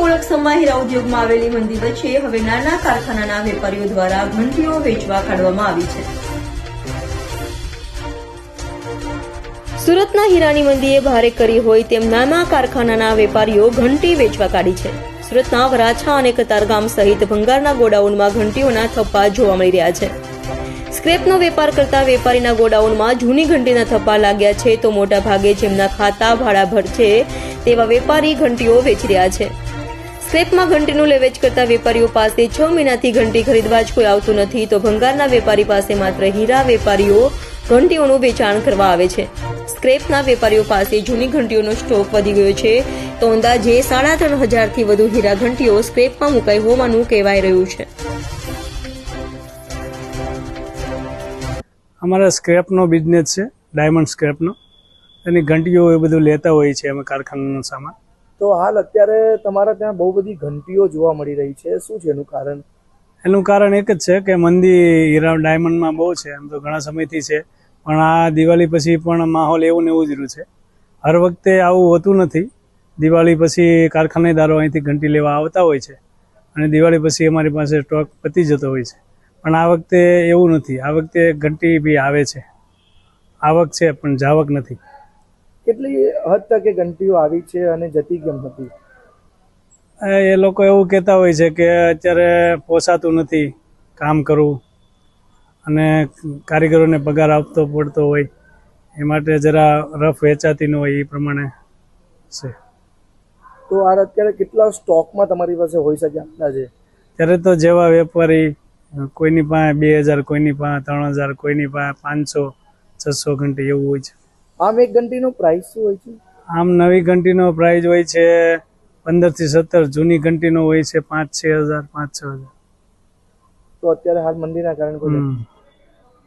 સુરતની ઓળખસમા હીરા ઉદ્યોગમાં આવેલી મંદી વચ્ચે હવે નાના કારખાનાના વેપારીઓ દ્વારા ઘંટીઓ વેચવા કાઢવામાં આવી છે. સુરતના હીરાની મંદીએ ભારે કરી હોય તેમ નાના કારખાનાના વેપારીઓ ઘંટી વેચવા કાઢી છે. સુરતના વરાછા અને કતારગામ સહિત ભંગારના ગોડાઉનમાં ઘંટીઓના થપ્પા જોવા મળી રહ્યા છે. સ્ક્રેપનો વેપાર કરતા વેપારીના ગોડાઉનમાં જૂની ઘંટીના થપ્પા લાગ્યા છે તો મોટા ભાગે જેમના ખાતા ભાડા ભર છે તેવા વેપારી ઘંટીઓ વેચી રહ્યા છે. સ્ક્રેપમાં ઘંટીનું લેવેચ કરતા વેપારીઓ પાસે છ મહિનાથી ઘંટી ખરીદવા જ કોઈ આવતું નથી. તો ભંગારના વેપારી પાસે માત્ર હીરા વેપારીઓ ઘંટીઓનું વેચાણ કરવા આવે છે. સ્ક્રેપના વેપારીઓ પાસે જૂની ઘંટીઓનો સ્ટોક વધી ગયો છે. તો અંદાજે સાડા ત્રણ હજારથી વધુ હીરા ઘંટીઓ સ્ક્રેપમાં મુકાઈ હોવાનું કહેવાય રહ્યું છે. અમારા સ્ક્રેપનો બિઝનેસ છે ડાયમંડ સ્ક્રેપનો એની ઘંટીઓ એ બધું લેતા હોઈએ છીએ અમે કારખાનાનો સામાન. તો હાલ અત્યારે તમારા ત્યાં બહુ બધી ઘંટીઓ જોવા મળી રહી છે. શું છે એનું કારણ? એનું કારણ એક જ છે કે મંદી હીરા ડાયમંડમાં બહુ છે, એમ તો ઘણા સમયથી છે. પણ આ દિવાળી પછી પણ માહોલ એવું ને એવું જ છે. હર વખતે આવું હોતું નથી. દિવાળી પછી કારખાનેદારો અહીંથી ઘંટી લેવા આવતા હોય છે. અને દિવાળી પછી અમારી પાસે સ્ટોક પતી જતો હોય છે. પણ આ વખતે એવું નથી. આ વખતે ઘંટી બી આવે છે. આવક છે, પણ જાવક નથી. કેટલી હદ તકે ઘંટીઓ આવી છે અને જતી કેમ હતી? એ લોકો એવું કહેતા હોય છે કે અત્યારે પોસાતું નથી કામ કરવું અને કારીગરોને પગાર આપતો પડતો હોય. એ માટે જરા રફ વેચાતી ન હોય એ પ્રમાણે છે. તો આ અત્યારે કેટલા સ્ટોકમાં તમારી પાસે હોઈ શકે અંદાજે? ત્યારે તો જેવા વેપારી કોઈની પાસે બે હજાર કોઈની પાસે ત્રણ હજાર કોઈની પાસે પાંચસો છસો ઘંટી એવું હોય છે. આમ એક ઘંટીનો પ્રાઇસ શું હોય છે આમ નવી ઘંટીનો પ્રાઇઝ હોય છે પંદરથી સત્તર જૂની ઘંટીનો હોય છે પાંચ છ હજાર પાંચ છ હજાર તો અત્યારે હાલ મંદીના કારણે કોઈ.